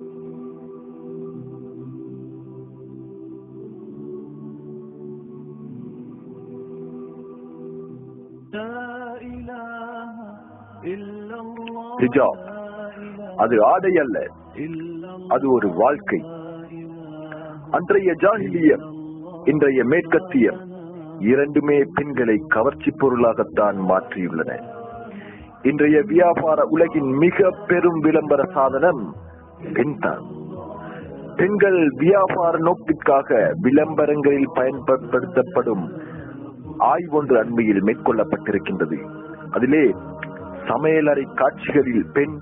ஹிஜாப். அது ஆடை அல்ல. அது ஒரு வாழ்க்கை. அன்றைய ஜாகிலியம் இன்றைய மேற்கத்தியம் இரண்டுமே பெண்களை கவர்ச்சி பொருளாகத்தான் மாற்றியுள்ளன. இன்றைய வியாபார உலகின் மிக பெரும் விளம்பர சாதனம் பெண்தான் பெண்கள் வியாபார நோக்கிற்காக விளம்பரங்களில் பயன்படுத்தப்படும் ஆய்வொன்று அண்மையில் மேற்கொள்ளப்பட்டிருக்கின்றது. அதிலே சமையலறை காட்சிகளில் பெண்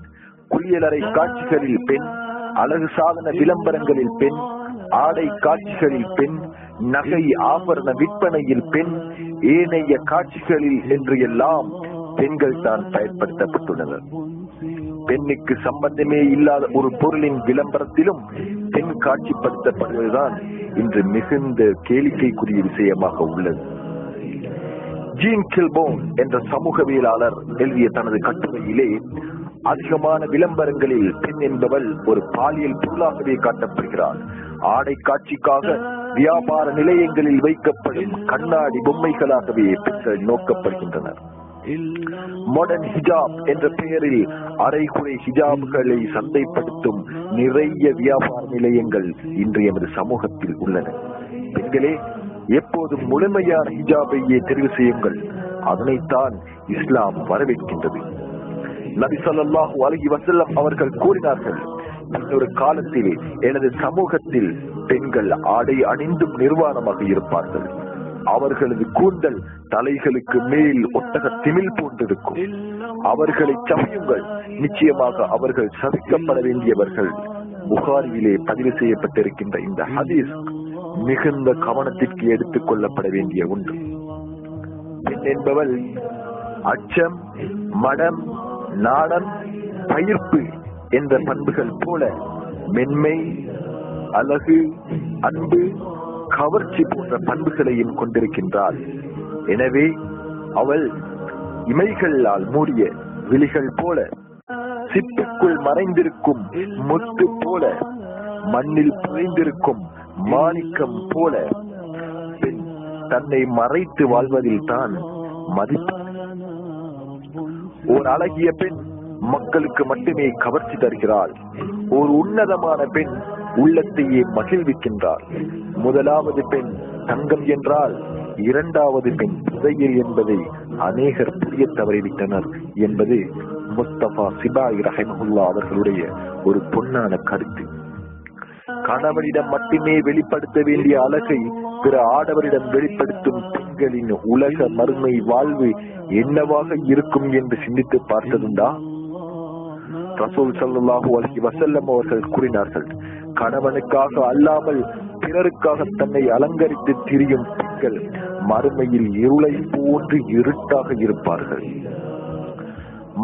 குளியலறை காட்சிகளில் பெண் அழகு சாதன விளம்பரங்களில் பெண் ஆடை காட்சிகளில் பெண் நகை ஆபரண விற்பனையில் பெண் ஏனைய காட்சிகளில் என்று எல்லாம் பெண்கள் தான் பயன்படுத்தப்பட்டுள்ளனர். பெண்ணுக்கு சம்பந்தமே இல்லாத ஒரு பொருளின் விளம்பரத்திலும் பெண் காட்சிப்படுத்தப்படுவதுதான் இன்று மிகுந்த கேளிக்கைக்குரிய விஷயமாக உள்ளது. ஜீன் கில்போன் என்ற சமூகவியலாளர் எழுதிய தனது கட்டுரையிலே அதிகமான விளம்பரங்களில் பெண் என்பவள் ஒரு பாலியல் பொருளாகவே காட்டப்படுகிறார் ஆடை காட்சிக்காக வியாபார நிலையங்களில் வைக்கப்படும் கண்ணாடி பொம்மைகளாகவே பெண்கள் நோக்கப்படுகின்றனர். மாடர்ன் ஹிஜாப் என்ற பெயரில் அரைகுறை ஹிஜாப்களை சந்தைப்படுத்தும் நிறைய வியாபார நிலையங்கள் இன்று எமது சமூகத்தில் உள்ளன. பெண்களே எப்போதும் முழுமையான ஹிஜாபையே தெரிவு செய்யுங்கள். அதனைத்தான் இஸ்லாம் வரவேற்கின்றது. நபி சொல்லாஹு அலஹி வசல்லம் அவர்கள் கூறினார்கள் இன்னொரு காலத்தில் எனது சமூகத்தில் பெண்கள் ஆடை அணிந்தும் நிர்வாணமாக இருப்பார்கள். அவர்களது கூந்தல் தலைகளுக்கு மேல் ஒட்டக திமிழ் போன்றிருக்கும் அவர்களை சமையுங்கள். நிச்சயமாக அவர்கள் சவிக்கப்பட வேண்டியவர்கள். புகாரியிலே பதிவு செய்யப்பட்டிருக்கின்ற இந்த ஹதீஸ் மிகுந்த கவனத்திற்கு எடுத்துக் கொள்ளப்பட வேண்டிய ஒன்று. பெண் என்பவள் அச்சம் மடம் நாணம் பயிர்ப்பு என்ற பண்புகள் போல மென்மை அழகு அன்பு கவர்ச்சி போன்ற பண்புகளையும் கொண்டிருக்கின்றாள். எனவே அவள் இமைகளால் மூடிய விழிகள் போல சிப்புக்குள் மறைந்திருக்கும் முத்து போல மண்ணில் புதைந்திருக்கும் மாணிக்கம் போல பெண் தன்னை மறைத்து வாழ்வதில் தான் மதிப்பு. ஒரு அழகிய பெண் மக்களுக்கு மட்டுமே கவர்ச்சி தருகிறாள். ஒரு உன்னதமான பெண் உள்ளத்தையே மகிழ்விக்கின்றாள் முதலாவது பெண் தங்கம் என்றால் இரண்டாவது பெண் புதையல் என்பதை அநேகர் புரிய தவறிவிட்டனர் என்பது முஸ்தபா சிபாய் ரஹமுல்லா அவர்களுடைய ஒரு பொன்னான கருத்து. கணவனிடம் மட்டுமே வெளிப்படுத்த வேண்டிய அழகை பிற ஆடவரிடம் வெளிப்படுத்தும் பெண்களின் உலக மறுமை வாழ்வு என்னவாக இருக்கும் என்று சிந்தித்து பார்த்ததுண்டா? ரசூல் சல்லாஹூ அலஹி வசல்லம் அவர்கள் கூறினார்கள் கணவனுக்காக அல்லாமல் பிறருக்காக தன்னை அலங்கரித்து திரியும் பெண்கள் மறுமையில் இருளை போன்று இருட்டாக இருப்பார்கள்.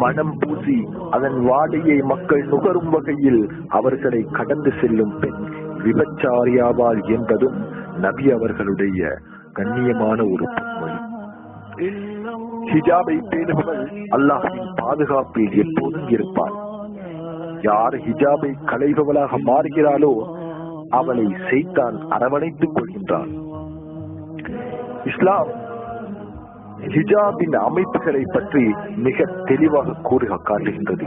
மனம் பூசி அதன் வாடையை மக்கள் நுகரும் வகையில் அவர்களை கடந்து செல்லும் பெண் விபச்சாரியாவாள் என்பதும் நபி அவர்களுடைய கண்ணியமான ஒரு பொன்மொழி. ஹிஜாபை பேணுபவள் அல்லாஹின் பாதுகாப்பில் எப்போதும் இருப்பாள். யார் ஹிஜாபை களைபவளாக மாறுகிறாளோ அவளை செய்தான் அரவணைத்துக் கொள்கின்றான். இஸ்லாம் ஹிஜாபின் அமைப்புகளை பற்றி மிக தெளிவாக கூறுக காட்டுகின்றது.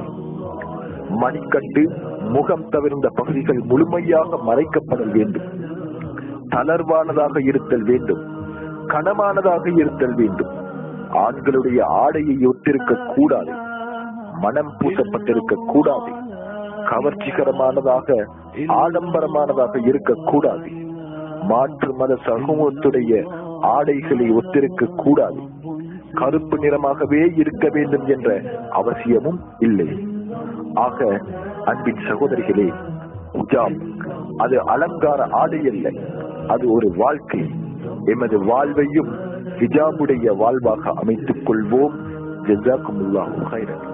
மணிக்கட்டு முகம் தவிர்ந்த பகுதிகள் முழுமையாக மறைக்கப்படல் வேண்டும். தளர்வானதாக இருத்தல் வேண்டும். கனமானதாக இருத்தல் வேண்டும். ஆண்களுடைய ஆடையை ஒத்திருக்க கூடாது. மனம் பூசப்பட்டிருக்க கூடாது. கவர்ச்சிகரமானதாக ஆடம்பரமானதாக இருக்கக்கூடாது. மாற்று மத சமூகத்துடைய ஆடைகளை ஒத்திருக்க கூடாது கருப்பு நிறமாகவே இருக்க வேண்டும் என்ற அவசியமும் இல்லை. ஆக அன்பின் சகோதரிகளே ஹிஜாப் அது அலங்கார ஆடை அல்ல அது ஒரு வாழ்க்கை. எமது வாழ்வையும் ஹிஜாபுடைய வாழ்வாக அமைத்துக் கொள்வோம் ஜெசாக்குமுல்லாஹு ஹைரன்